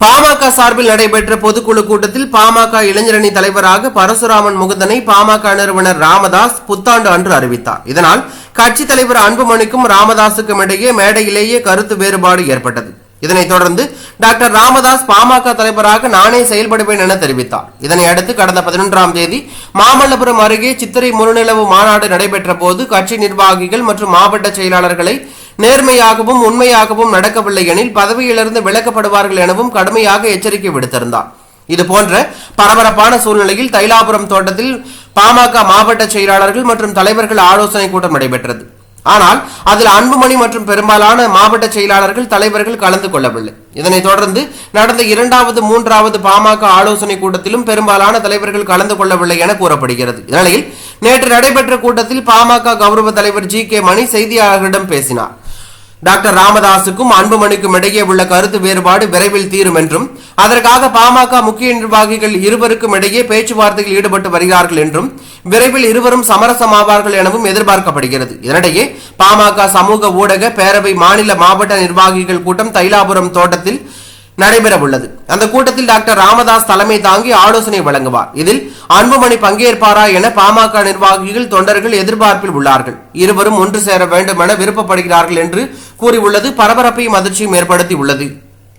பாமக சார்பில் நடைபெற்ற பொதுக்குழு கூட்டத்தில் பாமக இளைஞரணி தலைவராக பரசுராமன் முகுந்தனை பாமக நிறுவனர் ராமதாஸ் புத்தாண்டு அன்று அறிவித்தார். இதனால் கட்சித் தலைவர் அன்புமணிக்கும் ராமதாசுக்கும் இடையே மேடையிலேயே கருத்து வேறுபாடு ஏற்பட்டது. இதனைத் தொடர்ந்து டாக்டர் ராமதாஸ் பாமக தலைவராக நானே செயல்படுவேன் என தெரிவித்தார். இதனை அடுத்து கடந்த பதினொன்றாம் தேதி மாமல்லபுரம் அருகே சித்திரை முழுநிலவு மாநாடு நடைபெற்ற போது கட்சி நிர்வாகிகள் மற்றும் மாவட்ட செயலாளர்களை நேர்மையாகவும் உண்மையாகவும் நடக்கவில்லை எனில் பதவியிலிருந்து விலக்கப்படுவார்கள் எனவும் கடுமையாக எச்சரிக்கை விடுத்திருந்தார். இதுபோன்ற பரபரப்பான சூழ்நிலையில் தைலாபுரம் தோட்டத்தில் பாமக மாவட்ட செயலாளர்கள் மற்றும் தலைவர்கள் ஆலோசனை கூட்டம் நடைபெற்றது. ஆனால் அதில் அன்புமணி மற்றும் பெரும்பாலான மாவட்ட செயலாளர்கள் தலைவர்கள் கலந்து கொள்ளவில்லை. இதனைத் தொடர்ந்து நடந்த இரண்டாவது மூன்றாவது பாமக ஆலோசனை கூட்டத்திலும் பெரும்பாலான தலைவர்கள் கலந்து கொள்ளவில்லை என கூறப்படுகிறது. இந்நிலையில் நேற்று நடைபெற்ற கூட்டத்தில் பாமக கௌரவ தலைவர் ஜி கே மணி செய்தியாளர்களிடம் பேசினார். டாக்டர் ராமதாசுக்கும் அன்புமணிக்கும் இடையே உள்ள கருத்து வேறுபாடு விரைவில் தீரும் என்றும் அதற்காக பாமக முக்கிய நிர்வாகிகள் இருவருக்கும் இடையே பேச்சுவார்த்தையில் ஈடுபட்டு வருகிறார்கள் என்றும் விரைவில் இருவரும் சமரசமாவார்கள் எனவும் எதிர்பார்க்கப்படுகிறது. இதனிடையே பாமக சமூக ஊடக பேரவை மாநில மாவட்ட நிர்வாகிகள் கூட்டம் தைலாபுரம் தோட்டத்தில் நடைபெற உள்ளது அந்த கூட்டத்தில் டாக்டர் ராமதாஸ் தலைமை தாங்கி ஆலோசனை வழங்குவார். இதில் அன்புமணி பங்கேற்பாரா என பாமக நிர்வாகிகள் தொண்டர்கள் எதிர்பார்ப்பில் உள்ளார்கள். இருவரும் ஒன்று சேர வேண்டும் என விருப்பப்படுகிறார்கள் என்று கூறியுள்ளது. பரபரப்பையும் அதிர்ச்சியும் ஏற்படுத்தி உள்ளது